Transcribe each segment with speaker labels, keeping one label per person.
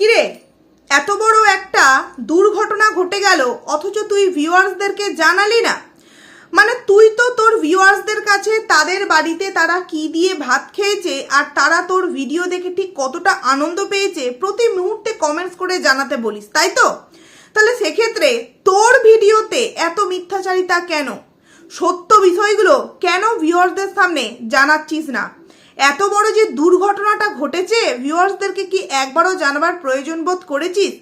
Speaker 1: কিরে, এত বড় একটা দুর্ঘটনা ঘটে গেল, অথচ তুই ভিউয়ার্সদেরকে জানালি না? মানে তুই তো তোর ভিউয়ার্সদের কাছে তাদের বাড়িতে তারা কি দিয়ে ভাত খেয়েছে, আর তারা তোর ভিডিও দেখে ঠিক কতটা আনন্দ পেয়েছে, প্রতি মুহূর্তে কমেন্টস করে জানাতে বলিস, তাই তো? তাহলে সেক্ষেত্রে তোর ভিডিওতে এত মিথ্যাচারিতা কেন? সত্য বিষয়গুলো কেন ভিউয়ার্সদের সামনে জানাচ্ছিস না? এত বড় যে দুর্ঘটনাটা ঘটেছে ভিউয়ার্সদেরকে কি একবারও জানবার প্রয়োজন বোধ করেছিস?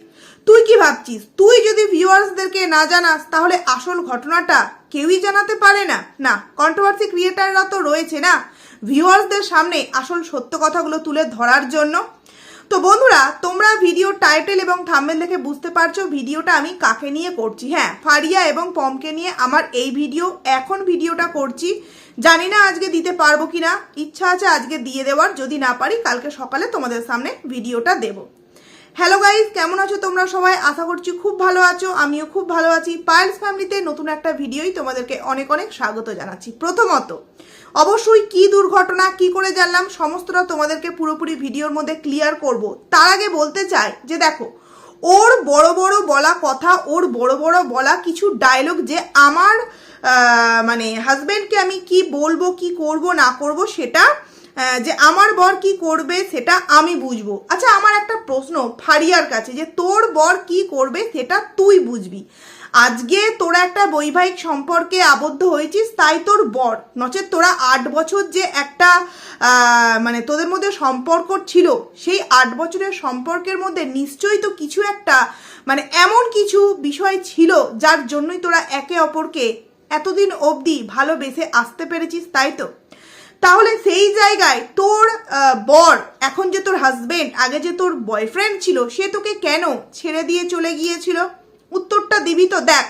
Speaker 1: তুই কি ভাবছিস? তুই যদি ভিউয়ার্সদেরকে না জানাস, তাহলে আসল ঘটনাটা কেউই জানাতে পারে না। না কন্ট্রোভার্সি ক্রিয়েটাররা তো রয়েছে না। ভিউয়ার্সদের সামনে আসল সত্য কথাগুলো তুলে ধরার জন্য তো বন্ধুরা, তোমরা ভিডিও টাইটেল এবং থাম্বেল দেখে বুঝতে পারছ ভিডিওটা আমি কাকে নিয়ে করছি হ্যাঁ? ফারিয়া এবং পমকে নিয়ে আমার এই ভিডিও এখন ভিডিওটা করছি। জানি না আজকে দিতে পারব কিনা, ইচ্ছা আছে আজকে দিয়ে দেওয়ার, যদি না পারি কালকে সকালে তোমাদের সামনে ভিডিওটা দেবো। হ্যালো গাইজ কেমন আছো তোমরা সবাই? আশা করছি খুব ভালো আছো, আমিও খুব ভালো আছি। পায়েলস ফ্যামিলিতে নতুন একটা ভিডিওই তোমাদেরকে অনেক অনেক স্বাগত জানাচ্ছি। প্রথমত অবশ্যই কি দুর্ঘটনা, কি করে জানলাম, সমস্তটা তোমাদেরকে পুরোপুরি ভিডিওর মধ্যে ক্লিয়ার করব। তার আগে বলতে চাই যে দেখো, ওর বড় বড় বলা কথা, ওর বড় বড় বলা কিছু ডায়লগ যে আমার মানে হাজব্যান্ডকে আমি কি বলব, কি করব, না করব সেটা যে আমার বর কি করবে সেটা আমি বুঝব। আচ্ছা আমার একটা প্রশ্ন ফারিয়ার কাছে যে তোর বর কি করবে সেটা তুই বুঝবি। আজকে তোরা একটা বৈবাহিক সম্পর্কে আবদ্ধ হয়েছিস, তাই তোর বর, নচেত তোরা আট বছর যে একটা মানে তোদের মধ্যে সম্পর্ক ছিল, সেই আট বছরের সম্পর্কের মধ্যে নিশ্চয়ই তো কিছু একটা মানে এমন কিছু বিষয় ছিল, যার জন্যই তোরা একে অপরকে এতদিন অবধি ভালোবেসে আসতে পেরেছিস, তাই তো? তাহলে সেই জায়গায় তোর বর, এখন যে তোর হাজবেন্ড আগে যে তোর বয়ফ্রেন্ড ছিল, সে তোকে কেন ছেড়ে দিয়ে চলে গিয়েছিল? উত্তরটা দিবি তো, দেখ।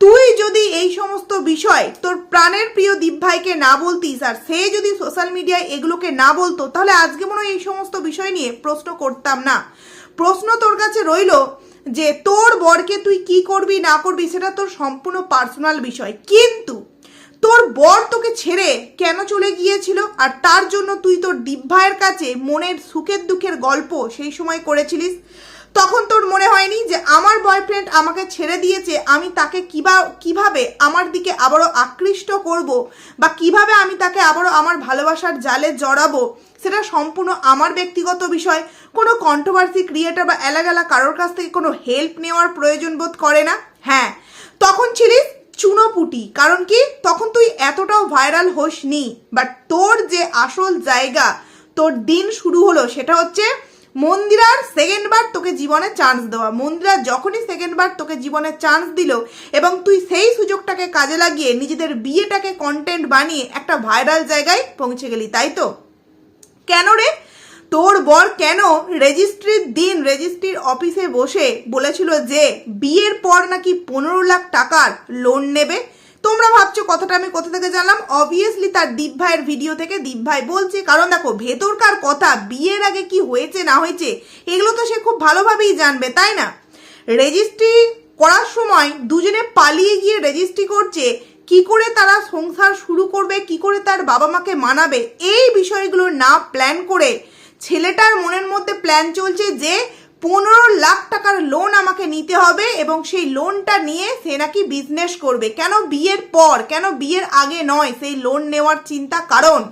Speaker 1: তুই যদি এই সমস্ত বিষয় তোর প্রাণের প্রিয় দীপ ভাইকে না বলতিস আর সে যদি সোশ্যাল মিডিয়ায় এগুলোকে না বলতো, তাহলে আজকে মনে হয় এই সমস্ত বিষয় নিয়ে প্রশ্ন করতাম না। প্রশ্ন তোর কাছে রইল যে তোর বরকে তুই কি করবি, না করবি, সেটা তোর সম্পূর্ণ পার্সোনাল বিষয়। কিন্তু তোর বর তোকে ছেড়ে কেন চলে গিয়েছিল আর তার জন্য তুই তোর দীপ ভাইয়ের কাছে মনের সুখের দুঃখের গল্প সেই সময় করেছিলিস? তখন তোর মনে হয়নি যে আমার বয়ফ্রেন্ড আমাকে ছেড়ে দিয়েছে? আমি তাকে কিবা, কীভাবে আমার দিকে আবারও আকৃষ্ট করব? বা কীভাবে আমি তাকে আবারও আমার ভালোবাসার জালে জড়াবো? সেটা সম্পূর্ণ আমার ব্যক্তিগত বিষয়। কোনো কন্ট্রোভার্সি ক্রিয়েটার বা এলাগালা কারোর কাছ থেকে কোনো হেল্প নেওয়ার প্রয়োজন বোধ করে না? হ্যাঁ। তখন ছিলিস চুনোপুটি। কারণ কি? তখন তুই এতটাও ভাইরাল হোস নি বাট তোর যে আসল জায়গা, তোর দিন শুরু হলো, সেটা হচ্ছে মন্দিরার সেকেন্ড বার তোকে জীবনে চান্স দেওয়া। মন্দিরা যখনই সেকেন্ড বার তোকে জীবনে চান্স দিল এবং তুই সেই সুযোগটাকে কাজে লাগিয়ে নিজেদের বিয়েটাকে কন্টেন্ট বানিয়ে একটা ভাইরাল জায়গায় পৌঁছে গেলি, তাই তো? কেন রে? তোর বর কেন রেজিস্ট্রির দিন রেজিস্ট্রির অফিসে বসে বলেছিল যে বিয়ের পর নাকি পনেরো লাখ টাকার লোন নেবে? তোমরা ভাবছ কথাটা আমি কোথা থেকে জানলাম? অবভিয়াসলি তার দীপ ভাইয়ের ভিডিও থেকে দীপ ভাই বলছে, কারণ দেখো, ভেতরকার কথা, বিয়ের আগে কি হয়েছে, না হয়েছে, এগুলো তো সে খুব ভালোভাবেই জানবে, তাই না? রেজিস্ট্রি করার সময় দুজনে পালিয়ে গিয়ে রেজিস্ট্রি করছে, কি করে তারা সংসার শুরু করবে, কি করে তার বাবা মাকে মানাবে, এই বিষয়গুলো না প্ল্যান করে ছেলেটার মনের মধ্যে প্ল্যান চলছে যে পনেরো লাখ টাকার লোন আমাকে নিতে হবে এবং সেই লোনটা নিয়ে সে নাকি বিজনেস করবে। কেন বিয়ের পর, কেন বিয়ের আগে নয় সেই লোন নেওয়ার চিন্তা কারণ?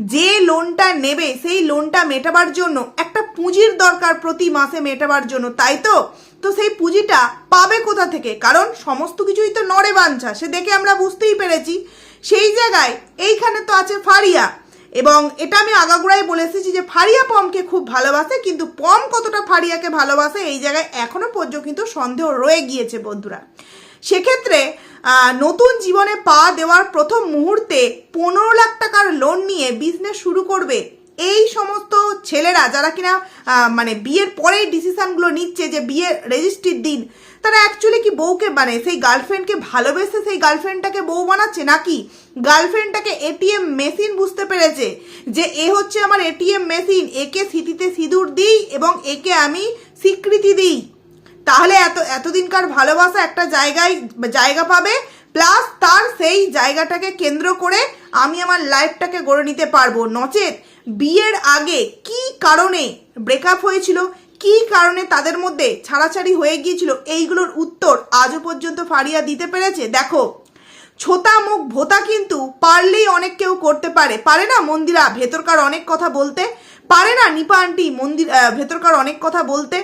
Speaker 1: যে লোনটা নেবে, সেই লোনটা মেটাবার জন্য, একটা পুঁজির দরকার প্রতি মাসে মেটাবার জন্য, তাই তো? তো সেই পুঁজিটা পাবে কোথা থেকে? কারণ সমস্ত কিছুই তো নড়ে বাঞ্ছা, সে দেখে আমরা বুঝতেই পেরেছি। সেই জায়গায় এইখানে তো আছে ফারিয়া। এবং এটা আমি আগাগোড়াই বলে এসেছি যে ফারিয়া পমকে খুব ভালোবাসে, কিন্তু পম কতটা ফারিয়াকে ভালোবাসে এই জায়গায় এখনও পর্যন্ত কিন্তু সন্দেহ রয়ে গিয়েছে বন্ধুরা। সেক্ষেত্রে নতুন জীবনে পা দেওয়ার প্রথম মুহূর্তে পনেরো লাখ টাকার লোন নিয়ে বিজনেস শুরু করবে এই সমস্ত ছেলেরা যারা কিনা মানে বিয়ের পরেই ডিসিশনগুলো নিচ্ছে যে বিয়ের রেজিস্ট্রির দিন, তারা অ্যাকচুয়ালি কি বউকে মানে সেই গার্লফ্রেন্ডকে ভালোবেসে সেই গার্লফ্রেন্ডটাকে বউ বানাচ্ছে নাকি? গার্লফ্রেন্ডটাকে এটিএম মেশিন বুঝতে পেরেছে যে এ হচ্ছে আমার এটিএম মেশিন একে স্মৃতিতে সিঁদুর দিই এবং একে আমি স্বীকৃতি দিই। তাহলে এত, এতদিনকার ভালোবাসা একটা জায়গায়, জায়গা পাবে প্লাস তার সেই জায়গাটাকে কেন্দ্র করে আমি আমার লাইফটাকে গড়ে নিতে পারব। নচেত বিয়ের আগে কি কারণে ব্রেকআপ হয়েছিল? কি কারণে তাদের মধ্যে ছাড়াছাড়ি হয়ে গিয়েছিল? এইগুলোর উত্তর আজও পর্যন্ত ফারিয়া দিতে পেরেছে। দেখো, ছোতা মুখ ভোতা কিন্তু পারলেই অনেক কেউ করতে পারে। পারে না মন্দিরা, ভেতরকার অনেক কথা বলতে। পারে না নিপা আন্টি, মন্দির ভেতরকার অনেক কথা বলতে।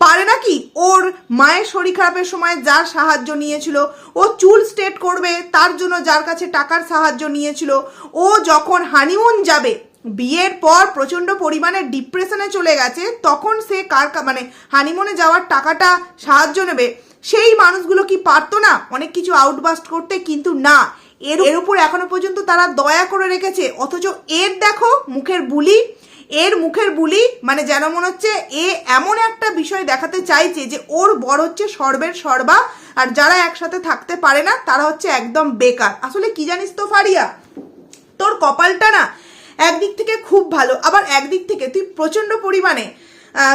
Speaker 1: পারে না কি ওর মায়ের শরীর খারাপের সময় যার সাহায্য নিয়েছিল? ও চুল স্ট্রেট করবে, তার জন্য যার কাছে টাকার সাহায্য নিয়েছিল? ও যখন হানিমুন যাবে বিয়ের পর প্রচণ্ড পরিমাণে ডিপ্রেশনে চলে গেছে, তখন সে কার মানে হানিমুনে যাওয়ার টাকাটা সাহায্য নেবে। সেই মানুষগুলো কি পারতো না অনেক কিছু আউটবাস্ট করতে? কিন্তু না। এর এর উপর এখনও পর্যন্ত তারা দয়া করে রেখেছে। অথচ এর দেখো, মুখের বুলি, এর মুখের বুলি মানে যেন মনে হচ্ছে এ এমন একটা বিষয় দেখাতে চাইছে যে ওর বড় হচ্ছে সর্বের সর্বা, আর যারা একসাথে থাকতে পারে না, তারা হচ্ছে একদম বেকার। আসলে কি জানিস তো ফারিয়া? তোর কপালটা না একদিক থেকে খুব ভালো, আবার একদিক থেকে তুই প্রচণ্ড পরিমাণে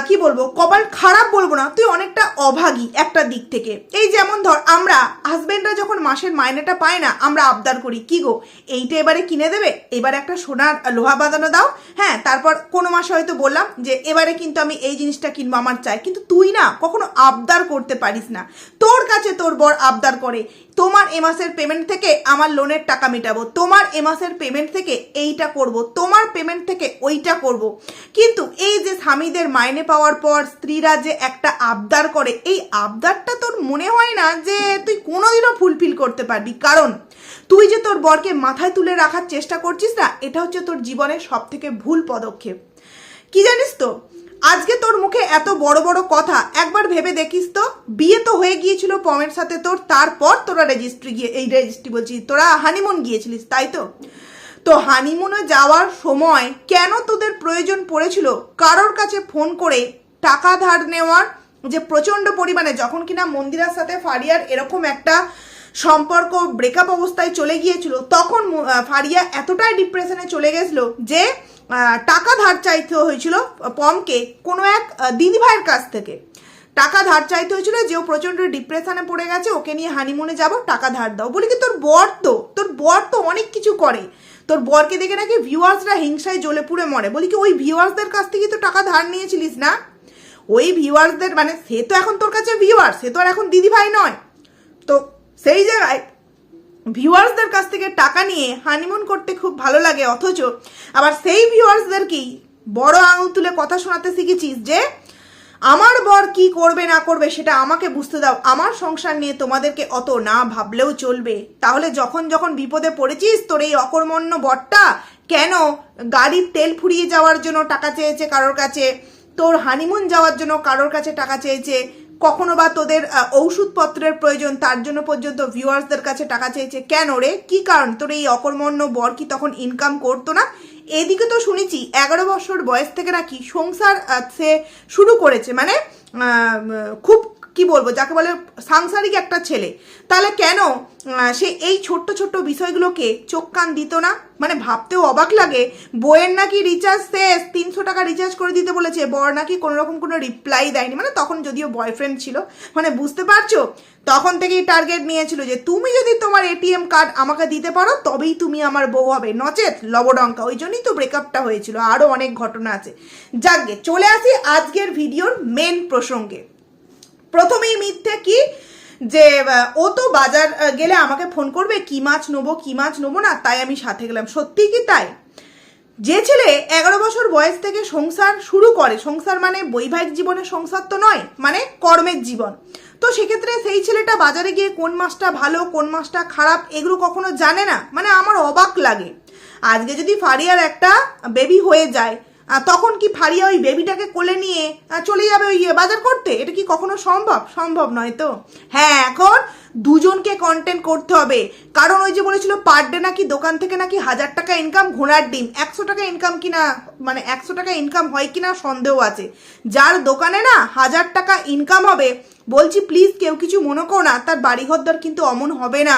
Speaker 1: কি বলব, কপাল খারাপ বলব না, তুই অনেকটা অভাগী একটা দিক থেকে। এই যেমন ধর, আমরা হাজবেন্ডরা যখন মাসের মাইনেটা পায় না, আমরা আবদার করি, কি গো, এইটা এবারে কিনে দেবে? এবার একটা সোনার লোহা বাঁধানো দাও হ্যাঁ তারপর কোনো মাসে হয়তো বললাম যে, এবারে কিন্তু আমি এই জিনিসটা কিনবো আমার চাই, কিন্তু তুই না, কখনো আবদার করতে পারিস না। তোর কাছে তোর বর আবদার করে তোমার এ মাসের পেমেন্ট থেকে আমার লোনের টাকা মেটাবো। তোমার এ মাসের পেমেন্ট থেকে এইটা করব। তোমার পেমেন্ট থেকে ওইটা করব। কিন্তু এই যে স্বামীদের মাইনে পাওয়ার পর স্ত্রীরা যে একটা আবদার করে, এই আবদারটা তোর মনে হয় না যে তুই কোনোদিনও ফুলফিল করতে পারবি? কারণ তুই যে তোর বরকে মাথায় তুলে রাখার চেষ্টা করছিস না, এটা হচ্ছে তোর জীবনের সব থেকে ভুল পদক্ষেপ। কি জানিস তো? আজকে তোর মুখে এত বড় বড় কথা, একবার ভেবে দেখিস তো। বিয়ে তো হয়ে গিয়েছিল পমের সাথে তোর, তারপর তোরা রেজিস্ট্রি গিয়ে, এই রেজিস্ট্রি বলছি, তোরা হানিমুন গিয়েছিলিস, তাই তো? তো হানিমুনে যাওয়ার সময় কেন তোদের প্রয়োজন পড়েছিল? কারোর কাছে ফোন করে টাকা ধার নেওয়ার যে প্রচণ্ড পরিমাণে, যখন কিনা মন্দিরার সাথে ফারিয়ার এরকম একটা সম্পর্ক ব্রেকআপ অবস্থায় চলে গিয়েছিল, তখন ফারিয়া এতটাই ডিপ্রেশনে চলে গেছিল যে টাকা ধার চাইতে হয়েছিল পমকে কোনো এক দিদিভাইয়ের কাছ থেকে। টাকা ধার চাইতে হয়েছিল যে ও প্রচণ্ড ডিপ্রেশনে পড়ে গেছে, ওকে নিয়ে হানিমুনে যাব, টাকা ধার দাও। বলি কি, তোর বর তো, তোর বর তো অনেক কিছু করে। তোর বরকে দেখে নাকি ভিউয়ার্সরা হিংসায় জ্বলে পুড়ে মরে। বলি কি, ওই ভিউয়ার্সদের কাছ থেকে তো টাকা ধার নিয়েছিলিস না? ওই ভিউয়ার্সদের মানে সে তো এখন তোর কাছে ভিউয়ার সে তো আর এখন দিদিভাই নয়। তো সেই জায়গায় ভিউয়ার্সদের কাছ থেকে টাকা নিয়ে হানিমুন করতে খুব ভালো লাগে, অথচ আবার সেই ভিউয়ার্সদেরকেই বড় আঙুল তুলে কথা শোনাতে শিখেছিস যে আমার বর কি করবে, না করবে সেটা আমাকে বুঝতে দাও। আমার সংসার নিয়ে তোমাদেরকে অত না ভাবলেও চলবে। তাহলে যখন যখন বিপদে পড়েছিস তোর এই অকর্মণ্য বরটা, কেন গাড়ির তেল ফুরিয়ে যাওয়ার জন্য টাকা চেয়েছে কারোর কাছে? তোর হানিমুন যাওয়ার জন্য কারোর কাছে টাকা চেয়েছে? কখনো বা তোদের ঔষধপত্রের প্রয়োজন, তার জন্য পর্যন্ত ভিউয়ার্সদের কাছে টাকা চেয়েছে কেন রে? কি কারণ? তোর এই অকর্মণ্য বর কি তখন ইনকাম করতো না? এদিকে তো শুনেছি, এগারো বছর বয়স থেকে নাকি সংসার সে শুরু করেছে মানে খুব কি বলব, যাকে বলে সাংসারিক একটা ছেলে। তাহলে কেন সে এই ছোট্ট ছোট্ট বিষয়গুলোকে চোখ কান দিত না? মানে ভাবতেও অবাক লাগে, বইয়ের নাকি রিচার্জ শেষ, তিনশো টাকা রিচার্জ করে দিতে বলেছে, বর নাকি কোনো রকম কোনো রিপ্লাই দেয়নি। মানে তখন যদিও বয়ফ্রেন্ড ছিল মানে বুঝতে পারছ? তখন থেকেই টার্গেট নিয়েছিল যে, তুমি যদি তোমার এটিএম কার্ড আমাকে দিতে পারো, তবেই তুমি আমার বউ হবে। নচেত, লবডঙ্কা, ওই জন্যই তো ব্রেকআপটা হয়েছিল। আরও অনেক ঘটনা আছে। যাকগে চলে আসি আজকের ভিডিওর মেন প্রসঙ্গে। প্রথমেই মিথ্যে কি? যে ও তো বাজার গেলে আমাকে ফোন করবে, কি মাছ নেব, কি মাছ নেব না, তাই আমি সাথে গেলাম। সত্যি কি তাই? যে ছেলে এগারো বছর বয়স থেকে সংসার শুরু করে, সংসার মানে বৈবাহিক জীবনের সংসার তো নয় মানে কর্মের জীবন। তো সেক্ষেত্রে সেই ছেলেটা বাজারে গিয়ে কোন মাছটা ভালো, কোন মাছটা খারাপ, এগুলো কখনো জানে না মানে আমার অবাক লাগে। আজকে যদি ফারিয়ার একটা বেবি হয়ে যায় তখন কি ফারিয়া ওই বেবিটাকে কোলে নিয়ে চলে যাবে ওই ইয়ে বাজার করতে? এটা কি কখনো সম্ভব? সম্ভব নয় তো। হ্যাঁ এখন দুজনকে কন্টেন্ট করতে হবে। কারণ ওই যে বলেছিল পার ডে নাকি দোকান থেকে নাকি হাজার টাকা ইনকাম ঘোড়ার ডিম। একশো টাকা ইনকাম কিনা মানে একশো টাকা ইনকাম হয় কিনা সন্দেহ আছে। যার দোকানে না হাজার টাকা ইনকাম হবে, বলছি প্লিজ কেউ কিছু মনে করো না, তার বাড়িঘরদর কিন্তু অমন হবে না।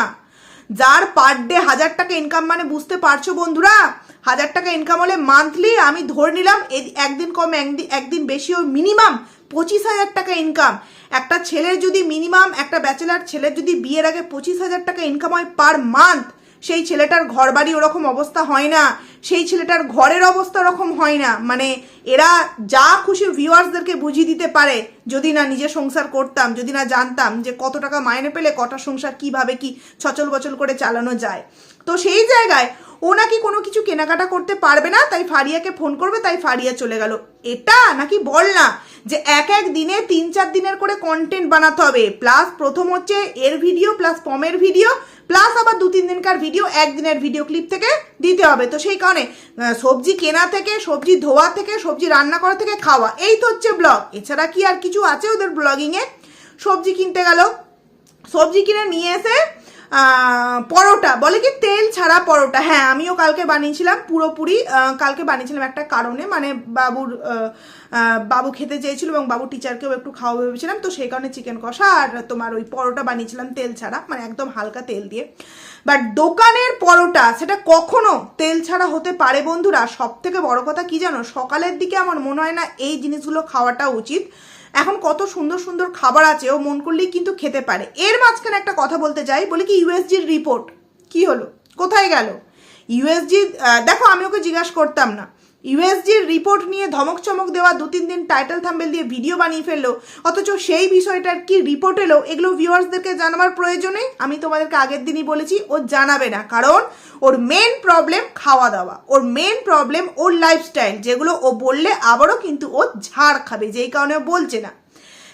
Speaker 1: যার পার ডে হাজার টাকা ইনকাম মানে বুঝতে পারছ বন্ধুরা? হাজার টাকা ইনকাম হলে মান্থলি আমি ধরে নিলাম একদিন কম একদিন একদিন বেশি ও মিনিমাম পঁচিশ হাজার টাকা ইনকাম একটা ছেলের যদি মিনিমাম একটা ব্যাচেলার ছেলের যদি বিয়ের আগে পঁচিশ হাজার টাকা ইনকাম হয় পার মান্থ সেই ছেলেটার ঘর বাড়ি ওরকম অবস্থা হয় না, সেই ছেলেটার ঘরের অবস্থা ওরকম হয় না। মানে এরা যা খুশি ভিউয়ার্সদেরকে বুঝিয়ে দিতে পারে, যদি না নিজে সংসার করতাম, যদি না জানতাম যে কত টাকা মাইনে পেলে, কটা সংসার কীভাবে কি ছচল বচল করে চালানো যায়। তো সেই জায়গায় ও নাকি কোনো কিছু কেনাকাটা করতে পারবে না? তাই ফারিয়াকে ফোন করবে, তাই ফারিয়া চলে গেল। এটা নাকি বল না যে এক এক দিনে তিন চার দিনের করে কন্টেন্ট বানাতে হবে। প্লাস প্রথম হচ্ছে এর ভিডিও প্লাস পমের ভিডিও প্লাস আবার দু তিন দিনকার ভিডিও একদিনের ভিডিও ক্লিপ থেকে দিতে হবে। তো সেই কারণে সবজি কেনা থেকে, সবজি ধোয়া থেকে, সবজি রান্না করা থেকে খাওয়া, এই তো হচ্ছে ব্লগ এছাড়া কি আর কিছু আছে ওদের ব্লগিংয়ে সবজি কিনতে গেল। সবজি কিনে নিয়ে এসে পরোটা, বলে কি তেল ছাড়া পরোটা? হ্যাঁ আমিও কালকে বানিয়েছিলাম পুরোপুরি কালকে বানিয়েছিলাম একটা কারণে মানে বাবুর বাবু খেতে চেয়েছিল এবং বাবু টিচারকেও একটু খাওয়া ভেবেছিলাম, তো সেই কারণে চিকেন কষা আর তোমার ওই পরোটা বানিয়েছিলাম তেল ছাড়া মানে একদম হালকা তেল দিয়ে। বাট দোকানের পরোটা, সেটা কখনো তেল ছাড়া হতে পারে বন্ধুরা? সব থেকে বড় কথা কি জানো? সকালের দিকে আমার মনে হয় না এই জিনিসগুলো খাওয়াটা উচিত। এখন কত সুন্দর সুন্দর খাবার আছে, ও মন করলেই কিন্তু খেতে পারে। এর মাঝখানে একটা কথা বলতে চাই বলি কি ইউএসজির রিপোর্ট কি হলো? কোথায় গেল? ইউএসজি দেখো, আমি ওকে জিজ্ঞাসা করতাম না। ইউএসজির রিপোর্ট নিয়ে ধমক চমক দেওয়া দু তিন দিন টাইটেল থাম্বেল দিয়ে ভিডিও বানিয়ে ফেলল। অথচ সেই বিষয়টার কি রিপোর্ট এলো, এগুলো ভিউয়ার্সদেরকে জানাবার প্রয়োজনে আমি তোমাদেরকে আগের দিনই বলেছি, ও জানাবে না। কারণ ওর মেন প্রবলেম খাওয়া দাওয়া ওর মেন প্রবলেম ওর লাইফস্টাইল যেগুলো ও বললে আবারও কিন্তু ও ঝাড় খাবে, যেই কারণে ও বলছে না।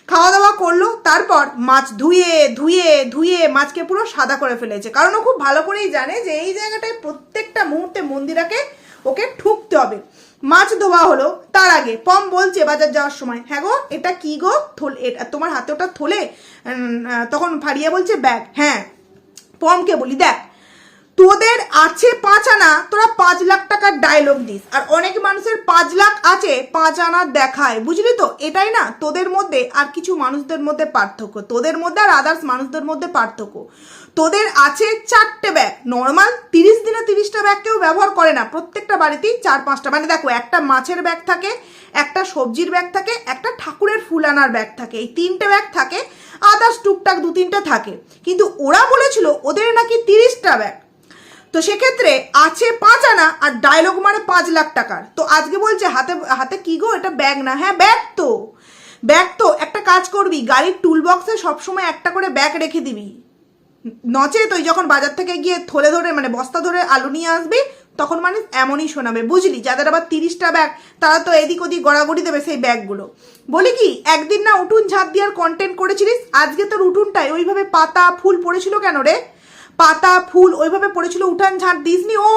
Speaker 1: খাওয়া দাওয়া করল, তারপর মাছ ধুয়ে ধুয়ে ধুয়ে মাছকে পুরো সাদা করে ফেলেছে। কারণ ও খুব ভালো করেই জানে যে এই জায়গাটায় প্রত্যেকটা মুহূর্তে মন্দিরাকে ওকে ঠুকতে হবে। মাছ ধোয়া হলো, তার আগে পম বলছে বাজার যাওয়ার সময় হ্যাঁ গো, এটা কি গো? থল, এটা তোমার হাতে ওটা থলে? তখন ফারিয়া বলছে, ব্যাগ। হ্যাঁ। পমকে বলি, দেখ তোদের আছে পাঁচ আনা, তোরা পাঁচ লাখ টাকার ডায়লগ দিস। আর অনেক মানুষের পাঁচ লাখ আছে, পাঁচ আনা দেখায়। বুঝলি তো? এটাই না, তোদের মধ্যে আর কিছু মানুষদের মধ্যে পার্থক্য। তোদের মধ্যে আর আদার্স মানুষদের মধ্যে পার্থক্য। তোদের আছে চারটে ব্যাগ নর্মাল তিরিশ দিনে তিরিশটা ব্যাগ কেউ ব্যবহার করে না। প্রত্যেকটা বাড়িতেই চার, পাঁচটা। মানে দেখো, একটা মাছের ব্যাগ থাকে, একটা সবজির ব্যাগ থাকে, একটা ঠাকুরের ফুল আনার ব্যাগ থাকে। এই তিনটে ব্যাগ থাকে আদার্স টুকটাক দু তিনটে থাকে। কিন্তু ওরা বলেছিল, ওদের নাকি তিরিশটা ব্যাগ তো সেক্ষেত্রে আছে পাঁচ আনা আর ডায়লগ মানে পাঁচ লাখ টাকার। তো আজকে বলছে, হাতে হাতে কি গো? এটা ব্যাগ না। হ্যাঁ ব্যাগ তো। ব্যাগ তো। একটা কাজ করবি, গাড়ির টুল বক্সে সবসময় একটা করে ব্যাগ রেখে দিবি। নচে তুই যখন বাজার থেকে গিয়ে থলে ধরে মানে বস্তা ধরে আলু নিয়ে আসবি, তখন মানে এমনই শোনাবে। বুঝলি? যাদের আবার তিরিশটা ব্যাগ তারা তো এদিক ওদিক গড়াগড়ি দেবে সেই ব্যাগগুলো বলি কি, একদিন না উঠুন ঝাঁপ দিয়ে আর কন্টেন্ট করেছিলিস? আজকে তোর উঠুনটাই ওইভাবে পাতা, ফুল পড়েছিল কেন রে? পাতা, ফুল, ওইভাবে পড়েছিল উঠান ঝাঁট দিসনি ও,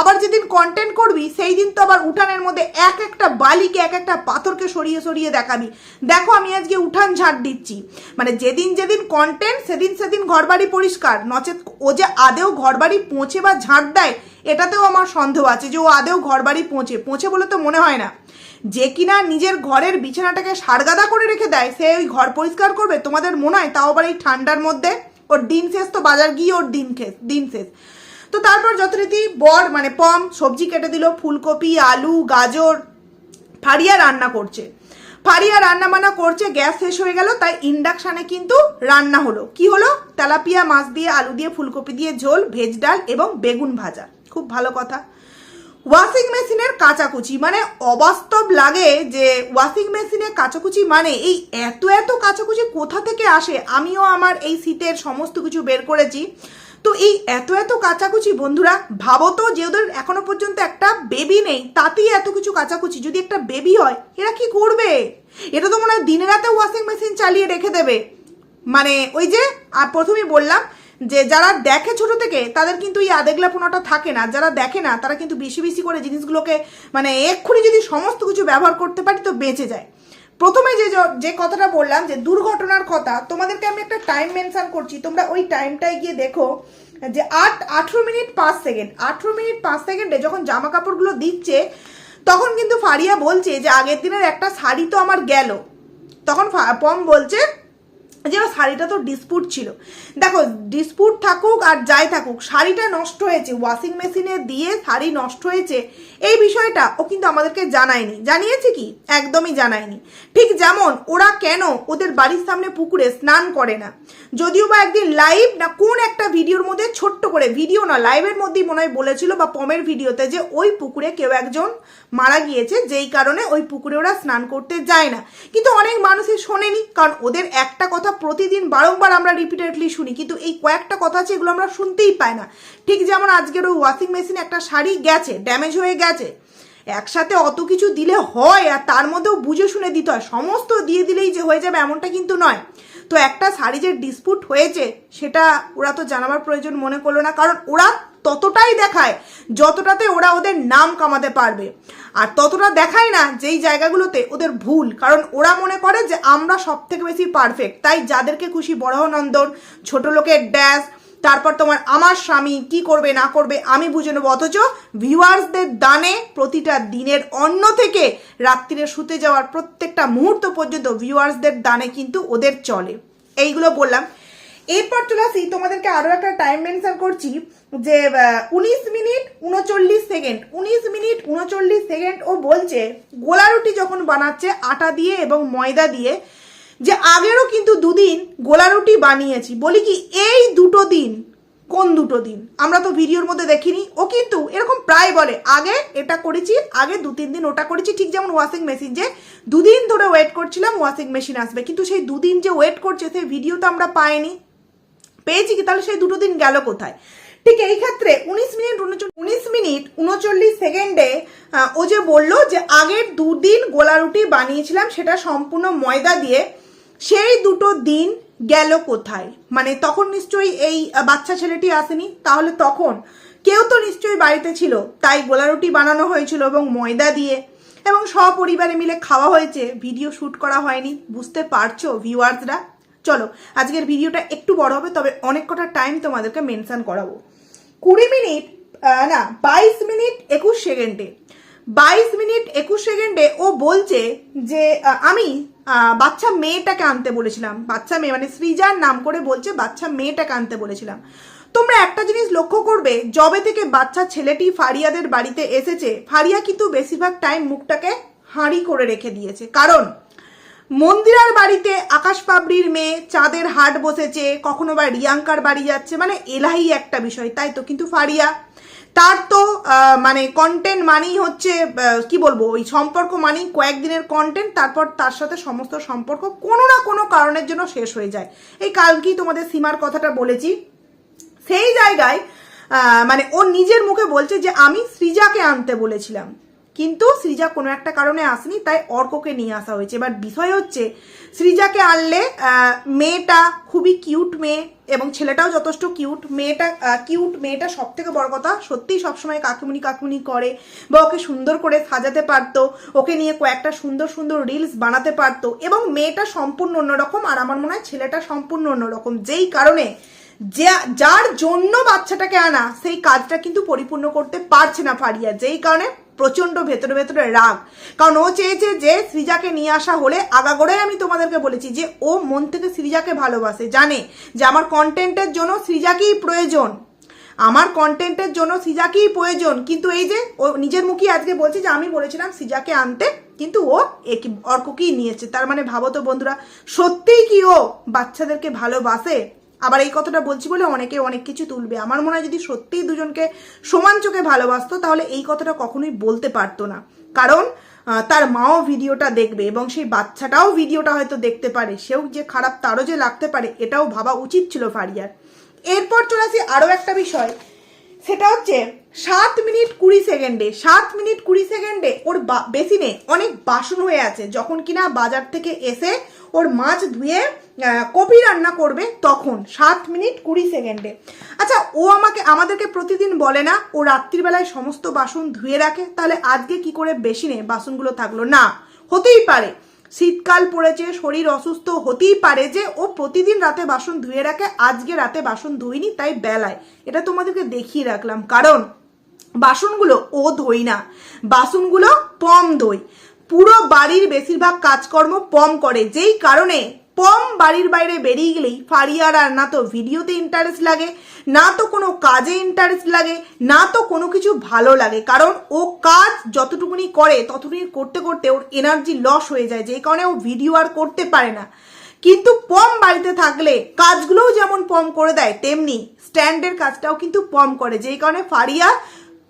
Speaker 1: আবার যেদিন কন্টেন্ট করবি সেই দিন তো আবার উঠানের মধ্যে এক একটা বালিকে, এক একটা পাথরকে সরিয়ে সরিয়ে দেখাবি। দেখো, আমি আজকে উঠান ঝাঁট দিচ্ছি। মানে যেদিন যেদিন কন্টেন্ট সেদিন সেদিন ঘরবাড়ি পরিষ্কার। নচেত ও যে আদেও ঘরবাড়ি পৌঁছে বা ঝাঁট দেয়, এটাতেও আমার সন্দেহ আছে যে ও আদেও ঘরবাড়ি পৌঁছে। পৌঁছে বলে তো মনে হয় না। যে কিনা নিজের ঘরের বিছানাটাকে সারগাদা করে রেখে দেয়, সে ওই ঘর পরিষ্কার করবে, তোমাদের মনে হয়? তাও আবার এই ঠান্ডার মধ্যে? ওর দিন শেষ তো বাজার গিয়ে ওর দিন শেষ দিন শেষ তো তারপর যথারীতি বর মানে পম, সবজি কেটে দিল, ফুলকপি, আলু, গাজর, ফাড়িয়া রান্না করছে। ফাড়িয়া রান্না বান্না করছে, গ্যাস শেষ হয়ে গেল, তাই ইন্ডাকশানে কিন্তু রান্না হলো। কি হলো? তেলাপিয়া, মাছ দিয়ে, আলু দিয়ে, ফুলকপি দিয়ে ঝোল, ভেজ ডাল এবং বেগুন ভাজা। খুব ভালো কথা। ওয়াশিং মেশিনের কাচাকুচি। মানে অবাস্তব লাগে যে ওয়াশিং মেশিনে কাচাকুচি মানে এই এত এত কাচাকুচি কোথা থেকে আসে? আমিও আমার এই শীতের সমস্ত কিছু বের করেছি। তো এই এত এত কাচাকুচি বন্ধুরা, ভাবো তো যে ওদের এখনও পর্যন্ত একটা বেবি নেই, তাতেই এত কিছু কাচাকুচি। যদি একটা বেবি হয়, এরা কি করবে? এটা তো মনে হয় দিনে রাতে ওয়াশিং মেশিন চালিয়ে রেখে দেবে। মানে ওই যে, আর প্রথমেই বললাম যে যারা দেখে ছোট থেকে, তাদের কিন্তু এই আদেগলাপনাটা থাকে না। যারা দেখে না, তারা কিন্তু বেশি বেশি করে জিনিসগুলোকে মানে এক্ষুনি যদি সমস্ত কিছু ব্যবহার করতে পারি তো বেঁচে যায়। প্রথমে যে যে কথাটা বললাম যে দুর্ঘটনার কথা, তোমাদেরকে আমি একটা টাইম মেনশন করছি। তোমরা ওই টাইমটায় গিয়ে দেখো যে আট, আঠেরো মিনিট পাঁচ সেকেন্ড। আঠেরো মিনিট পাঁচ সেকেন্ডে যখন জামা কাপড়গুলো দিচ্ছে, তখন কিন্তু ফারিয়া বলছে যে আগের দিনের একটা শাড়ি তো আমার গেল। তখন পম বলছে যে শাড়িটা তো ডিসপুট ছিল। দেখো ডিসপুট থাকুক আর যাই থাকুক, শাড়িটা নষ্ট হয়েছে ওয়াশিং মেশিনে দিয়ে শাড়ি নষ্ট হয়েছে, এই বিষয়টা ও কিন্তু আমাদেরকে জানায়নি। জানিয়েছে কি? একদমই জানায়নি। ঠিক যেমন ওরা কেন ওদের বাড়ির সামনে পুকুরে স্নান করে না? যদিও বা একদিন লাইভ না, কোন একটা ভিডিওর মধ্যে ছোট্ট করে ভিডিও না লাইভের মধ্যেই মনে হয় বলেছিল বা পমের ভিডিওতে যে ওই পুকুরে কেউ একজন মারা গিয়েছে, যেই কারণে ওই পুকুরে ওরা স্নান করতে যায় না। কিন্তু অনেক মানুষই শোনেনি, কারণ ওদের একটা কথা প্রতিদিন বারংবার আমরা রিপিটেডলি শুনি, কিন্তু এই কয়েকটা কথা আছে এগুলো আমরা শুনতেই পাই না। ঠিক যেমন আজকের ওই ওয়াশিং মেশিনে একটা শাড়ি গেছে ড্যামেজ হয়ে গেছে। একসাথে অত কিছু দিলে হয়, আর তার মধ্যেও বুঝে শুনে দিতে হয়। সমস্ত দিয়ে দিলেই যে হয়ে যাবে এমনটা কিন্তু নয়। তো একটা শাড়ি যে ডিসপুট হয়েছে, সেটা ওরা তো জানাবার প্রয়োজন মনে করল না, কারণ ওরা ততটাই দেখায় যতটাতে ওরা ওদের নাম কামাতে পারবে। আর ততটা দেখায় না যেই জায়গাগুলোতে ওদের ভুল, কারণ ওরা মনে করে যে আমরা সব থেকে বেশি পারফেক্ট তাই যাদেরকে খুশি বড়নন্দন, ছোট লোকের ড্যাশ তারপর তোমার আমার স্বামী কি করবে, না করবে, আমি বুঝে নেব। অথচ ভিউয়ার্সদের দানে প্রতিটা দিনের অন্য থেকে রাত্রিরে শুতে যাওয়ার প্রত্যেকটা মুহূর্ত পর্যন্ত ভিউয়ার্সদের দানে কিন্তু ওদের চলে। এইগুলো বললাম। এরপর চলে আসি, তোমাদেরকে আরও একটা টাইম মেনশন করছি, যে উনিশ মিনিট উনচল্লিশ সেকেন্ড উনিশ মিনিট উনচল্লিশ সেকেন্ড ও বলছে, গোলা রুটি যখন বানাচ্ছে আটা দিয়ে এবং ময়দা দিয়ে, যে আগেরও কিন্তু দুদিন গোলা রুটি বানিয়েছি, বলি কি এই দুটো দিন, কোন দুটো দিন? আমরা তো ভিডিওর মধ্যে দেখিনি, ও কিন্তু এরকম প্রায় বলে, আগে এটা করেছি, আগে দু তিন দিন ওটা করেছি, ঠিক যেমন ওয়াশিং মেশিন যে দুদিন ধরে ওয়েট করছিলাম ওয়াশিং মেশিন আসবে, কিন্তু সেই দুদিন যে ওয়েট করছে, সেই ভিডিও তো আমরা পাইনি। পেয়েছি কি? তাহলে সেই দুটো দিন গেল কোথায়? ঠিক এই ক্ষেত্রে উনিশ মিনিট উনিশ মিনিট উনচল্লিশ সেকেন্ডে ও যে বলল যে আগের দুদিন গোলা রুটি বানিয়েছিলাম, সেটা সম্পূর্ণ ময়দা দিয়ে, সেই দুটো দিন গেল কোথায়? মানে তখন নিশ্চয়ই এই বাচ্চা ছেলেটি আসেনি। তাহলে তখন কেউ তো নিশ্চয়ই বাড়িতে ছিল। তাই গোলা রুটি বানানো হয়েছিল এবং ময়দা দিয়ে, এবং সপরিবারে মিলে খাওয়া হয়েছে। ভিডিও শ্যুট করা হয়নি। বুঝতে পারছ ভিউয়ার্সরা চলো, আজকের ভিডিওটা একটু বড় হবে, তবে অনেক কটা টাইম তোমাদেরকে মেনশন করাবো। কুড়ি মিনিট না, বাইশ মিনিট একুশ সেকেন্ডে। বাইশ মিনিট একুশ সেকেন্ডে ও বলছে যে আমি বাচ্চা মেয়েটাকে আনতে বলেছিলাম। বাচ্চা মেয়ে মানে সৃজার নাম করে বলছে, বাচ্চা মেয়েটাকে আনতে বলেছিলাম। তোমরা একটা জিনিস লক্ষ্য করবে জবে থেকে বাচ্চা ছেলেটি ফারিয়াদের বাড়িতে এসেছে, ফারিয়া কিন্তু বেশিরভাগ টাইম মুখটাকে হাঁড়ি করে রেখে দিয়েছে। কারণ মন্দিরার বাড়িতে আকাশ পাবড়ির মেয়ে চাঁদের হাট বসেছে, কখনো বা রিয়াঙ্কার বাড়ি যাচ্ছে মানে এলাহি একটা বিষয়, তাই তো? কিন্তু ফারিয়া, তার তো মানে কন্টেন্ট মানেই হচ্ছে কি বলব, ওই সম্পর্ক মানেই কয়েকদিনের কন্টেন্ট তারপর তার সাথে সমস্ত সম্পর্ক কোনো না কোনো কারণের জন্য শেষ হয়ে যায়। এই কালকেই তোমাদের সীমার কথাটা বলেছি। সেই জায়গায় মানে ও নিজের মুখে বলছে যে, আমি সৃজাকে আনতে বলেছিলাম। কিন্তু সৃজা কোনো একটা কারণে আসেনি, তাই অর্ককে নিয়ে আসা হয়েছে। এবার বিষয় হচ্ছে, সৃজাকে আনলে মেয়েটা খুবই কিউট মেয়ে এবং ছেলেটাও যথেষ্ট কিউট মেয়েটা কিউট মেয়েটা সব থেকে বড় কথা, সত্যিই সবসময় কাকুমনি কাকুমনি করে বা ওকে সুন্দর করে সাজাতে পারতো, ওকে নিয়ে কয়েকটা সুন্দর সুন্দর রিলস বানাতে পারতো এবং মেয়েটা সম্পূর্ণ অন্যরকম আর আমার মনে হয় ছেলেটা সম্পূর্ণ অন্যরকম। যেই কারণে, যা- যার জন্য বাচ্চাটাকে আনা, সেই কাজটা কিন্তু পরিপূর্ণ করতে পারছে না ফারিয়া, যেই কারণে প্রচণ্ড ভেতরে ভেতরে রাগ। কারণ ও চেয়েছে যে সৃজাকে নিয়ে আসা হলে আগাগোড়াই আমি তোমাদেরকে বলেছি যে ও মন থেকে সৃজাকে ভালোবাসে, জানে যে আমার কন্টেন্টের জন্য সৃজাকেই প্রয়োজন। আমার কন্টেন্টের জন্য সৃজাকেই প্রয়োজন। কিন্তু এই যে ও নিজের মুখে আজকে বলছে যে আমি বলেছিলাম সৃজাকে আনতে, কিন্তু ও একই অর্ককেই নিয়েছে। তার মানে ভাবো তো বন্ধুরা, সত্যিই কি ও বাচ্চাদেরকে ভালোবাসে? আবার এই কথাটা বলছি বলে অনেকে অনেক কিছু তুলবে। আমার মনে হয় যদি সত্যিই দুজনকে সমান চোখে ভালোবাসতো, তাহলে এই কথাটা কখনোই বলতে পারতো না। কারণ তার মাও ভিডিওটা দেখবে এবং সেই বাচ্চাটাও ভিডিওটা হয়তো দেখতে পারে। সেও যে খারাপ, তারও যে লাগতে পারে, এটাও ভাবা উচিত ছিল ফারিয়ার। এরপর চলে আসি আরও একটা বিষয়। সেটা হচ্ছে সাত মিনিট কুড়ি সেকেন্ডে, সাত মিনিট কুড়ি সেকেন্ডে ওর বেসিনে অনেক বাসন হয়ে আছে। যখন কিনা বাজার থেকে এসে ওর মাছ ধুয়ে কপি রান্না করবে তখন, সাত মিনিট কুড়ি সেকেন্ডে। আচ্ছা ও আমাকে, আমাদেরকে প্রতিদিন বলে না, ও রাত্রিবেলায় সমস্ত বাসন ধুয়ে রাখে, তাহলে আজকে কি করে বেসিনে বাসনগুলো থাকল? না, হতেই পারে। শীতকাল পড়েছে, শরীর অসুস্থ, হতেই পারে যে ও প্রতিদিন রাতে বাসন ধুয়ে রাখে, আজকে রাতে বাসন ধুইনি, তাই বেলায়। এটা তোমাদেরকে দেখিয়ে রাখলাম। কারণ বাসনগুলো ও ধোই না। বাসনগুলো পম ধোই। পুরো বাড়ির বেশিরভাগ কাজকর্ম পম করে। যেই কারণে পম বাড়ির বাইরে বেরিয়ে গেলেই ফারিয়ার আর না তো ভিডিওতে ইন্টারেস্ট লাগে, না তো কোনো কাজে ইন্টারেস্ট লাগে, না তো কোনো কিছু ভালো লাগে। কারণ ও কাজ যতটুকুনি করে, ততটুকুনি করতে করতে ওর এনার্জি লস হয়ে যায়। যেই কারণে ও ভিডিও আর করতে পারে না। কিন্তু পম বাড়িতে থাকলে কাজগুলোও যেমন পম করে দেয়, তেমনি স্ট্যান্ডের কাজটাও কিন্তু পম করে। যেই কারণে ফারিয়া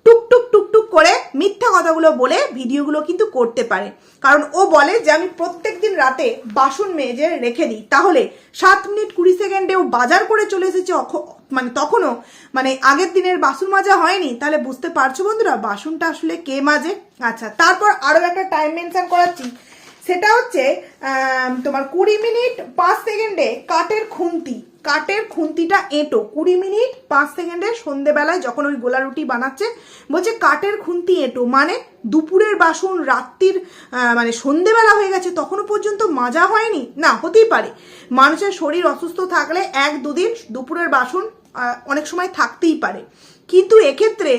Speaker 1: টুকটুক টুকটুক করে মিথ্যা কথাগুলো বলে ভিডিওগুলো কিন্তু করতে পারে। কারণ ও বলে যে, আমি প্রত্যেক দিন রাতে বাসন মেজে রেখে দিই। তাহলে সাত মিনিট কুড়ি সেকেন্ডে ও বাজার করে চলে এসেছে মানে তখনও মানে আগের দিনের বাসন মাজা হয়নি। তাহলে বুঝতে পারছ বন্ধুরা, বাসনটা আসলে কে মাজে? আচ্ছা তারপর আরও একটা টাইম মেনশন করাচ্ছি। সেটা হচ্ছে তোমার কুড়ি মিনিট পাঁচ সেকেন্ডে কাঠের খুন্তি। কাঠের খুন্তিটা এঁটো। কুড়ি মিনিট, পাঁচ সেকেন্ডে সন্ধেবেলায় যখন ওই গোলা রুটি বানাচ্ছে, বলছে কাঠের খুন্তি এঁটো। মানে দুপুরের বাসন, রাত্রির মানে সন্ধেবেলা হয়ে গেছে তখনও পর্যন্ত মাজা হয়নি? না, হতেই পারে। মানুষের শরীর অসুস্থ থাকলে এক দুদিন দুপুরের বাসন অনেক সময় থাকতেই পারে। কিন্তু এক্ষেত্রে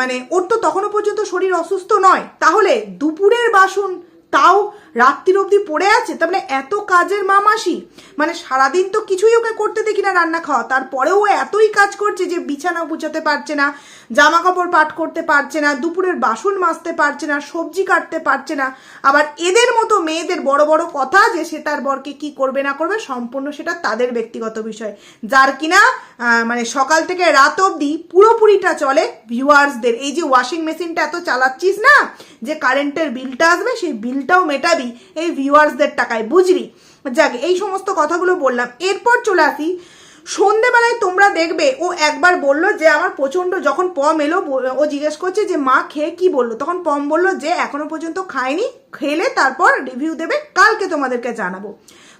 Speaker 1: মানে ওর তো তখনও পর্যন্ত শরীর অসুস্থ নয়। তাহলে দুপুরের বাসন তাও রাত্রির অবধি পড়ে আছে? তাহলে এত কাজের মা মাসি মানে সারাদিন তো কিছুই ওকে করতে দেখি না রান্না খাওয়া। তারপরেও ও এতই কাজ করছে যে বিছানা গুছাতে পারছে না জামা কাপড় পাট করতে পারছে না, দুপুরের বাসন মাজতে পারছে না, সবজি কাটতে পারছে না। আবার এদের মতো মেয়েদের বড় বড় কথা যে সে তার বরকে কি করবে না করবে, সম্পূর্ণ সেটা তাদের ব্যক্তিগত বিষয়। যার কিনা মানে সকাল থেকে রাত অবধি পুরোপুরিটা চলে ভিউয়ার্সদের এই যে ওয়াশিং মেশিনটা এত চালাচ্ছিস না, যে কারেন্টের বিলটা আসবে, সেই বিলটাও মেটাবি। এই ভিউয়ার্সদের টাকায়, বুঝলি? যাক, এই সমস্ত কথাগুলো বললাম। এরপর চলে আসি। সন্ধেবেলায় তোমরা দেখবে, ও একবার বলল যে আমার প্রচণ্ড যখন পম এলো, ও জিজ্ঞেস করছে যে, মা, খেয়ে কি বলল? তখন পম বলল যে, এখনও পর্যন্ত খায়নি, খেলে তারপর রিভিউ দেবে, কালকে তোমাদেরকে জানাব।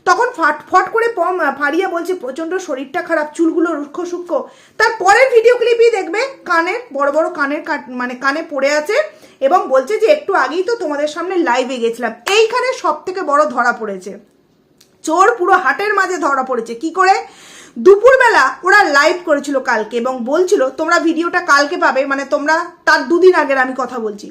Speaker 1: তখন ফাট, ফট করে পম ফারিয়া বলছে প্রচণ্ড শরীরটা খারাপ, চুলগুলো রুক্ষ সূক্ষ্ম। তার পরের ভিডিও ক্লিপই দেখবে, কানের, বড় বড় কানের মানে কানে পড়ে আছে এবং বলছে যে, একটু আগেই তো তোমাদের সামনে লাইভে গেছিলাম। এইখানে সব থেকে বড় ধরা পড়েছে। চোর পুরো হাটের মাঝে ধরা পড়েছে। কি করে? দুপুরবেলা ওরা লাইভ করেছিল কালকে এবং বলছিল, তোমরা ভিডিওটা কালকে পাবে মানে তোমরা তার দুদিন আগের আমি কথা বলছি।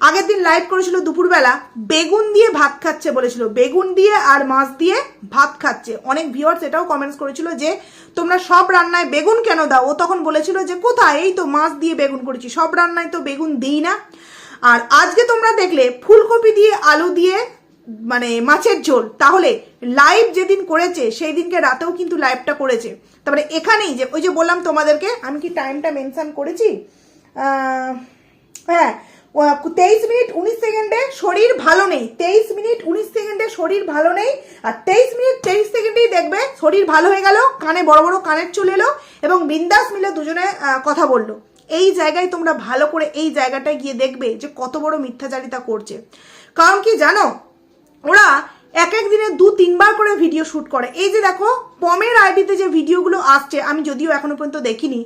Speaker 1: আগের দিন লাইভ করেছিল দুপুরবেলা, বেগুন দিয়ে ভাত খাচ্ছে বলেছিল। বেগুন দিয়ে আর মাছ দিয়ে ভাত খাচ্ছে। অনেক ভিউয়ার্স এটাও কমেন্টস করেছিল যে, তোমরা সব রান্নায় বেগুন কেন দাও? ও তখন বলেছিল যে, কোথায়? এই তো মাছ দিয়ে বেগুন করেছি। সব রান্নায় তো বেগুন দিই না। আর আজকে তোমরা দেখলে ফুলকপি দিয়ে আলু দিয়ে মানে মাছের ঝোল। তাহলে লাইভ যেদিন করেছে সেই দিনকে রাতেও কিন্তু লাইভটা করেছে। তারপরে এখানেই যে, ওই যে বললাম তোমাদেরকে, আমি কি টাইমটা মেনশন করেছি? হ্যাঁ তেইশ মিনিট উনিশ সেকেন্ডে শরীর ভালো নেই। তেইশ মিনিট উনিশ সেকেন্ডে শরীর ভালো নেই। আর তেইশ মিনিট তেইশ সেকেন্ডেই দেখবে শরীর ভালো হয়ে গেল, কানে বড় বড় কানের চলে এলো এবং বিন্দাস মিলে দুজনে কথা বলল। এই জায়গায় তোমরা ভালো করে এই জায়গাটায় গিয়ে দেখবে যে কত বড় মিথ্যাচারিতা করছে। কারণ কি জানো? ওরা এক এক দিনে দু তিনবার করে ভিডিও শ্যুট করে। এই যে দেখো, পমের আইডিতে যে ভিডিওগুলো আসছে, আমি যদিও এখনও পর্যন্ত দেখিনি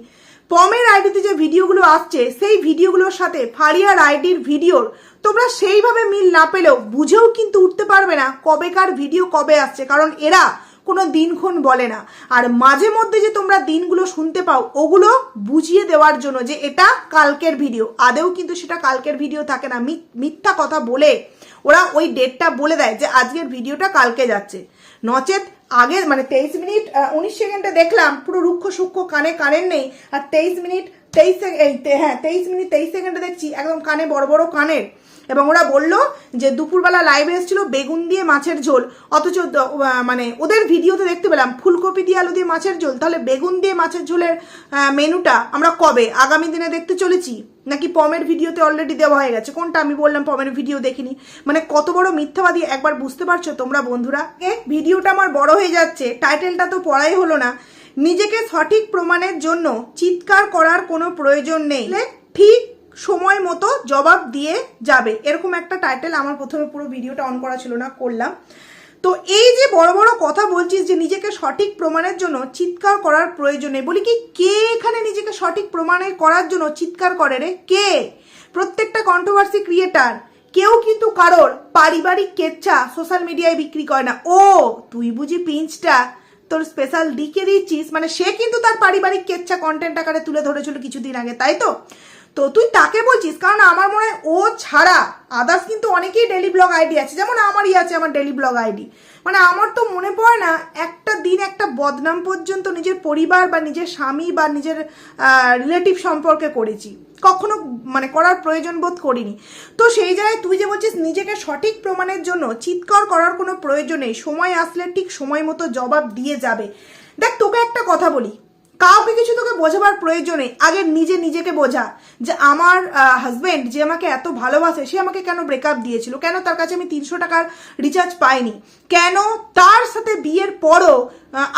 Speaker 1: পমের আইডিতে যে ভিডিওগুলো আসছে, সেই ভিডিওগুলোর সাথে ফারিয়ার আইডির ভিডিওর তোমরা সেইভাবে মিল না পেলেও বুঝেও কিন্তু উঠতে পারবে না কবেকার ভিডিও কবে আসছে, কারণ এরা কোনো দিনক্ষণ বলে না। আর মাঝে মধ্যে যে তোমরা দিনগুলো শুনতে পাও, ওগুলো বুঝিয়ে দেওয়ার জন্য যে এটা কালকের ভিডিও, আদেও কিন্তু সেটা কালকের ভিডিও থাকে না। মিথ- মিথ্যা কথা বলে ওরা ওই ডেটটা বলে দেয় যে আজকের ভিডিওটা কালকে যাচ্ছে। নচেত আগের মানে তেইশ মিনিট উনিশ সেকেন্ডে দেখলাম, পুরো রুক্ষ সূক্ষ্ম কানে, কানের নেই। আর তেইশ মিনিট, তেইশ হ্যাঁ তেইশ মিনিট, তেইশ সেকেন্ডে দেখছি একদম কানে, বড় বড় কানের। এবং ওরা বলল যে দুপুরবেলা লাইভে এসেছিল বেগুন দিয়ে মাছের ঝোল। অথচ মানে ওদের ভিডিওতে দেখতে পেলাম, ফুলকপি দিয়ে আলু দিয়ে মাছের ঝোল। তাহলে বেগুন দিয়ে মাছের ঝোলের মেনুটা আমরা কবে? আগামী দিনে দেখতে চলেছি। নাকি পমের ভিডিওতে অলরেডি দেওয়া হয়ে গেছে? কোনটা? আমি বললাম পমের ভিডিও দেখিনি। মানে কত বড় মিথ্যাবাদী, একবার বুঝতে পারছ তোমরা বন্ধুরা? এ, ভিডিওটা আমার বড় হয়ে যাচ্ছে টাইটেলটা তো পড়াই হলো না। নিজেকে সঠিক প্রমাণের জন্য চিৎকার করার কোনো প্রয়োজন নেই। ঠিক সময় মতো জবাব দিয়ে যাবে। এরকম একটা টাইটেল আমার প্রথমে পুরো ভিডিওটা অন করা ছিল না, করলাম। তো এই যে বড় বড় কথা বলছিস যে নিজেকে সঠিক প্রমাণের জন্য চিৎকার করার প্রয়োজনে, বলি কি, কে এখানে নিজেকে সঠিক প্রমাণের করার জন্য চিৎকার করে রে? কে? প্রত্যেকটা কন্ট্রোভার্সি ক্রিয়েটার কেউ কিন্তু কারোর পারিবারিক কেচ্ছা সোশ্যাল মিডিয়ায় বিক্রি করে না। ও, তুই বুঝি পিঞ্চটা তোর স্পেশাল ডিকে দিচ্ছিস? মানে সে কিন্তু তার পারিবারিক কেচ্ছা কন্টেন্ট আকারে তুলে ধরেছিল কিছুদিন আগে, তাই তো? তো তুই তাকে বলছিস? কারণ আমার মনে হয় ও ছাড়া আদার্স কিন্তু অনেকেই ডেলি ব্লগ আইডি আছে। যেমন আমারই আছে আমার ডেলি ব্লগ আইডি মানে আমার তো মনে পড়ে না, একটা দিন একটা বদনাম পর্যন্ত নিজের পরিবার বা নিজের স্বামী বা নিজের রিলেটিভ সম্পর্কে করেছি। কখনো মানে করার প্রয়োজন বোধ করিনি। তো সেই জায়গায় তুই যে বলছিস নিজেকে সঠিক প্রমাণের জন্য চিৎকার করার কোনো প্রয়োজন নেই। সময় আসলে ঠিক সময় মতো জবাব দিয়ে যাবে। দেখ, তোকে একটা কথা বলি। কাউকে কিছু তোকে বোঝাবার প্রয়োজনে আগে নিজে নিজেকে বোঝা যে আমার হাজবেন্ড যে আমাকে এত ভালোবাসে, সে আমাকে কেন ব্রেকআপ দিয়েছিল? কেন তার কাছে আমি তিনশো টাকার রিচার্জ পাইনি? কেন তার সাথে বিয়ের পরও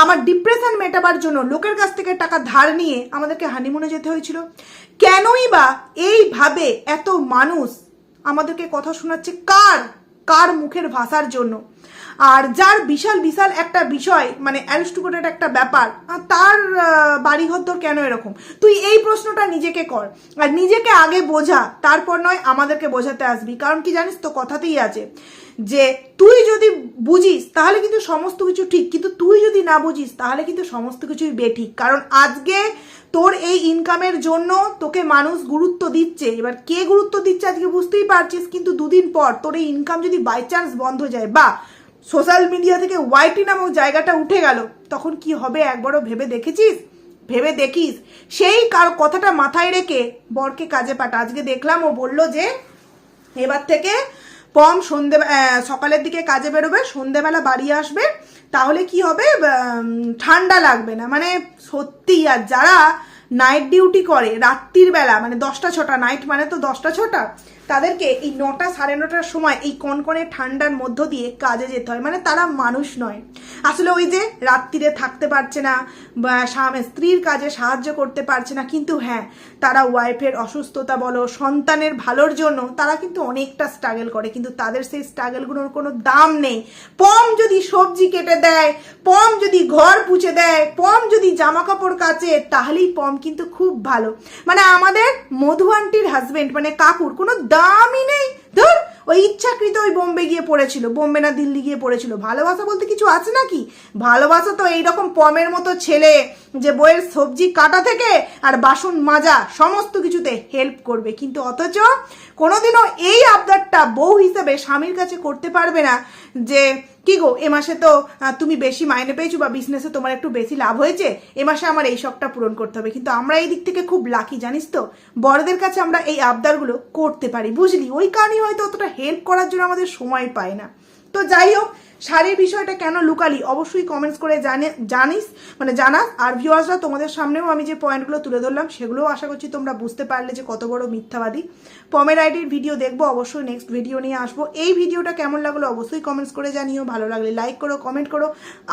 Speaker 1: আমার ডিপ্রেশন মেটাবার জন্য লোকের কাছ থেকে টাকা ধার নিয়ে আমাদেরকে হানিমুনে যেতে হয়েছিল? কেনই বা এইভাবে এত মানুষ আমাদেরকে কথা শোনাচ্ছে? কার কার মুখের ভাষার জন্য। আর যার বিশাল বিশাল একটা বিষয় মানে অ্যারিস্টোক্রেটের একটা ব্যাপার তার বাড়িঘর তোর কেন এরকম? তুই এই প্রশ্নটা নিজেকে কর। আর নিজেকে আগে বোঝা, তারপর নয় আমাদেরকে বোঝাতে আসবি। কারণ কি জানিস তো, কথাতেই আছে। যে তুই যদি বুঝিস, তাহলে কিন্তু সমস্ত কিছু ঠিক। কিন্তু তুই যদি না বুঝিস, তাহলে কিন্তু সমস্ত কিছুই বেঠিক। কারণ আজকে তোর এই ইনকামের জন্য তোকে মানুষ গুরুত্ব দিচ্ছে। এবার কে গুরুত্ব দিচ্ছে আজকে বুঝতেই পারছিস, কিন্তু দুদিন পর তোর এই ইনকাম যদি বাই চান্স বন্ধ হয়ে যায়, বা সোশ্যাল মিডিয়া থেকে ওয়াইটি নামক জায়গাটা উঠে গেল, তখন কি হবে একবারও ভেবে দেখেছিস? ভেবে দেখিস। সেই কার কথাটা মাথায় রেখে বরকে কাজে পাঠা। আজকে দেখলাম ও বলল যে, এবার থেকে পম সন্ধে সকালের দিকে কাজে বেরোবে, সন্ধেবেলা বাড়ি আসবে, তাহলে কি হবে? ঠান্ডা লাগবে না। মানে সত্যি, আর যারা নাইট ডিউটি করে, রাত্রির বেলা মানে দশটা, ছটা নাইট মানে তো দশটা, ছটা তাদেরকে এই নটা সাড়ে নটার সময় এই কনকনে ঠান্ডার মধ্য দিয়ে কাজে যেতে হয়। মানে তারা মানুষ নয়। আসলে ওই যে রাত্রিরে থাকতে পারছে না স্বামী, স্ত্রীর কাজে সাহায্য করতে পারছে না, কিন্তু হ্যাঁ তারা ওয়াইফের অসুস্থতা বলো, সন্তানের ভালোর জন্য তারা কিন্তু অনেকটা স্ট্রাগল করে, কিন্তু তাদের সেই স্ট্রাগলগুলোর কোনো দাম নেই। পম যদি সবজি কেটে দেয়, পম যদি ঘর পুছে দেয়, পম যদি জামা কাপড় কাচে, তাহলেই পম কিন্তু খুব ভালো। মানে আমাদের মধু আন্টির হাজবেন্ড মানে কাকুর কোনো দামই নেই। ধর, ওই ইচ্ছাকৃত ওই বোম্বে গিয়ে পড়েছিল, বোম্বে না দিল্লি গিয়ে পড়েছিল। ভালোবাসা বলতে কিছু আছে নাকি? ভালোবাসা তো এইরকম পমের মতো ছেলে যে বইয়ের সবজি কাটা থেকে আর বাসন মাজা সমস্ত কিছুতে হেল্প করবে। কিন্তু অথচ কোনোদিনও এই আবদারটা বউ হিসেবে স্বামীর কাছে করতে পারবে না যে, কি গো, এ মাসে তো তুমি বেশি মাইনে পেয়েছ বা বিজনেসে তোমার একটু বেশি লাভ হয়েছে, এ মাসে আমার এই শখটা পূরণ করতে হবে। কিন্তু আমরা এই দিক থেকে খুব লাকি জানিস তো? বড়দের কাছে আমরা এই আবদারগুলো করতে পারি, বুঝলি? ওই কারণে হয়তো অতটা হেল্প করার জন্য আমাদের সময় পায় না। তো যাই হোক, শাড়ির বিষয়টা কেন লুকালি? অবশ্যই কমেন্টস করে জানে, জানিস মানে জানাস। আর ভিউয়ার্সরা তোমাদের সামনেও আমি যে পয়েন্টগুলো তুলে ধরলাম, সেগুলোও আশা করছি তোমরা বুঝতে পারলে যে কত বড় মিথ্যাবাদী। পমের আইডির ভিডিও দেখব, অবশ্যই নেক্সট ভিডিও নিয়ে আসব। এই ভিডিওটা কেমন লাগল অবশ্যই কমেন্টস করে জানিও। ভালো লাগলে লাইক করো কমেন্ট করো।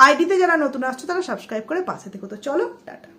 Speaker 1: আইডিতে যারা নতুন আসছো, তারা সাবস্ক্রাইব করে পাশে থেকো। তো চলো, টাটা।